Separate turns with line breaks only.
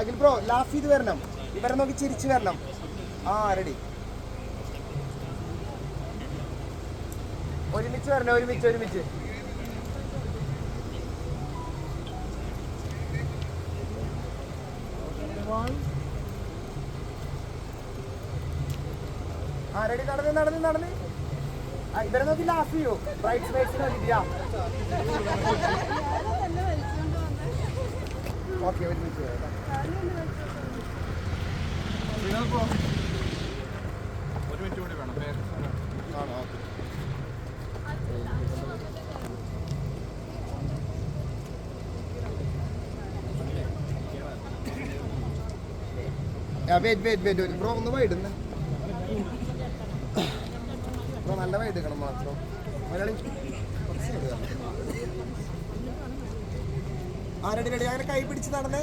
Akhil bro laugh ചെയ്ത് വരണം. ഇവരെ നോക്കി ചിരിച്ചു വരണം. ആ റെഡി ഒരുമിച്ച് വരണം ഒരുമിച്ച് ഒരുമിച്ച്. ആ റെഡി നടന്ന് നടന്ന് നടന്ന്. ഇവരെ നോക്കി ലാഫ് ചെയ്യോ. ബ്രൈറ്റ് സ്പേസിന് നോക്കിയാ ഓക്കെ ഒരുമിച്ച്.
ഒരു മിനിറ്റ് കൂടി വേണം.
ആണോ? ഓക്കെ. വെയിറ്റ് വെയിറ്റ് വെയിറ്റ് ഒരു ബ്രോ ഒന്ന് വൈഡുന്ന ബ്രോ നല്ല വൈഡ് എടുക്കണം മാത്രം. മലയാളി കുറച്ച് side കാണണം. ആ റെഡി റെഡി അങ്ങനെ കൈ പിടിച്ച് നടന്നേ